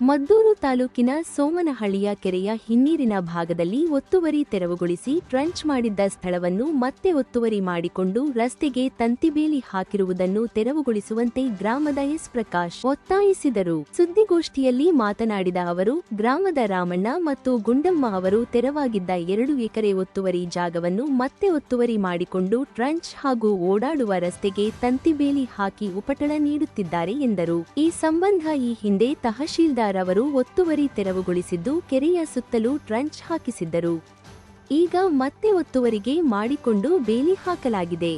ಮದ್ದೂರು ತಾಲೂಕಿನ ಸೋಮನಹಳ್ಳಿಯ ಕೆರೆಯ ಹಿನ್ನೀರಿನ ಭಾಗದಲ್ಲಿ ಒತ್ತುವರಿ ತೆರವುಗೊಳಿಸಿ ಟ್ರಂಚ್ ಮಾಡಿದ್ದ ಸ್ಥಳವನ್ನು ಮತ್ತೆ ಒತ್ತುವರಿ ಮಾಡಿಕೊಂಡು ರಸ್ತೆಗೆ ತಂತಿಬೇಲಿ ಹಾಕಿರುವುದನ್ನು ತೆರವುಗೊಳಿಸುವಂತೆ ಗ್ರಾಮದ ಎಸ್ ಪ್ರಕಾಶ್ ಒತ್ತಾಯಿಸಿದರು. ಸುದ್ದಿಗೋಷ್ಠಿಯಲ್ಲಿ ಮಾತನಾಡಿದ ಅವರು, ಗ್ರಾಮದ ರಾಮಣ್ಣ ಮತ್ತು ಗುಂಡಮ್ಮ ಅವರು ತೆರವಾಗಿದ್ದ ಎರಡು ಎಕರೆ ಒತ್ತುವರಿ ಜಾಗವನ್ನು ಮತ್ತೆ ಒತ್ತುವರಿ ಮಾಡಿಕೊಂಡು ಟ್ರಂಚ್ ಹಾಗೂ ಓಡಾಡುವ ರಸ್ತೆಗೆ ತಂತಿಬೇಲಿ ಹಾಕಿ ಉಪಟಳ ನೀಡುತ್ತಿದ್ದಾರೆ ಎಂದರು. ಈ ಸಂಬಂಧ ಈ ಹಿಂದೆ ತಹಶೀಲ್ದಾರ್ ಅವರು ಒತ್ತುವರಿ ತೆರವುಗೊಳಿಸಿದ್ದು ಕೆರೆಯ ಸುತ್ತಲೂ ಟ್ರಂಚ್ ಹಾಕಿಸಿದ್ದರು. ಈಗ ಮತ್ತೆ ಒತ್ತುವರಿಗೆ ಮಾಡಿಕೊಂಡು ಬೇಲಿ ಹಾಕಲಾಗಿದೆ.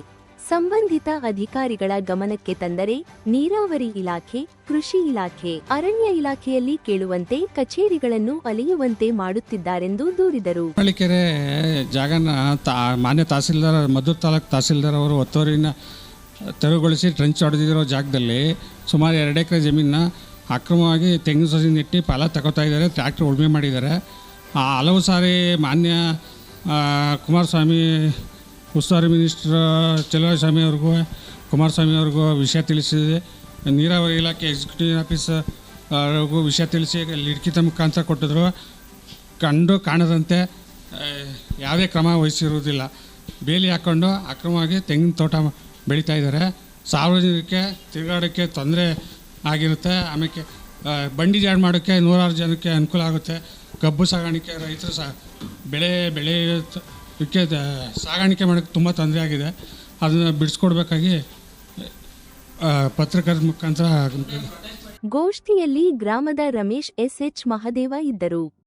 ಸಂಬಂಧಿತ ಅಧಿಕಾರಿಗಳ ಗಮನಕ್ಕೆ ತಂದರೆ ನೀರಾವರಿ ಇಲಾಖೆ, ಕೃಷಿ ಇಲಾಖೆ, ಅರಣ್ಯ ಇಲಾಖೆಯಲ್ಲಿ ಕೇಳುವಂತೆ ಕಚೇರಿಗಳನ್ನು ಅಲೆಯುವಂತೆ ಮಾಡುತ್ತಿದ್ದಾರೆಂದು ದೂರಿದರು. ಹೊಳಿಕೆರೆ ಜಾಗನ ಮಾನ್ಯ ತಹಸೀಲ್ದಾರ್, ಮದ್ದೂರು ತಾಲೂಕ್ ತಹಸೀಲ್ದಾರ್ ಅವರು ಒತ್ತುವರಿನ ತೆರವುಗೊಳಿಸಿ ಟ್ರಂಚ್ ಹೊಡೆದಿರೋ ಜಾಗದಲ್ಲಿ ಸುಮಾರು ಎರಡು ಎಕರೆ ಜಮೀನನ್ನ ಅಕ್ರಮವಾಗಿ ತೆಂಗಿನ ಸಸಿ ನೆಟ್ಟು ಫಲ ತಗೋತಾ ಇದ್ದಾರೆ ಟ್ರ್ಯಾಕ್ಟರ್ ಉಳುಮೆ ಮಾಡಿದ್ದಾರೆ. ಹಲವು ಸಾರಿ ಮಾನ್ಯ ಕುಮಾರಸ್ವಾಮಿ, ಉಸ್ತುವಾರಿ ಮಿನಿಸ್ಟ್ರ್ ಸ್ವಾಮಿ ಅವ್ರಿಗೂ, ಕುಮಾರಸ್ವಾಮಿ ಅವ್ರಿಗೂ ವಿಷಯ ತಿಳಿಸಿದೆ. ನೀರಾವರಿ ಇಲಾಖೆ ಎಕ್ಸಿಕ್ಯೂಟಿವ್ ಆಫೀಸ್ ಅವ್ರಿಗೂ ವಿಷಯ ತಿಳಿಸಿ ಲಿಖಿತ ಮುಖಾಂತರ ಕೊಟ್ಟಿದ್ರು. ಕಂಡು ಕಾಣದಂತೆ ಯಾವುದೇ ಕ್ರಮ ವಹಿಸಿರುವುದಿಲ್ಲ. ಬೇಲಿ ಹಾಕ್ಕೊಂಡು ಅಕ್ರಮವಾಗಿ ತೆಂಗಿನ ತೋಟ ಬೆಳೀತಾ ಇದ್ದಾರೆ. ಸಾರ್ವಜನಿಕರಿಗೆ ತಿರುಗಾಡೋಕ್ಕೆ ತೊಂದರೆ ಆಗಿರುತ್ತೆ. ಆಮೇಲೆ ಬಂಡಿ ಜಾಡ್ ಮಾಡೋಕ್ಕೆ ನೂರಾರು ಜನಕ್ಕೆ ಅನುಕೂಲ ಆಗುತ್ತೆ. ಕಬ್ಬು ಸಾಗಾಣಿಕೆ ರೈತರು ಸಹ ಬೆಳೆ ಬೆಳೆಯೋದಕ್ಕೆ ಸಾಗಾಣಿಕೆ ಮಾಡೋಕ್ಕೆ ತುಂಬ ತೊಂದರೆ ಆಗಿದೆ. ಅದನ್ನು ಬಿಡಿಸ್ಕೊಡ್ಬೇಕಾಗಿ ಪತ್ರಕರ್ ಪತ್ರಕರ್ತರ ಮುಖಾಂತರ ಗೋಷ್ಠಿಯಲ್ಲಿ ಗ್ರಾಮದ ರಮೇಶ್ ಎಸ್ ಎಚ್ ಮಹದೇವ ಇದ್ದರು.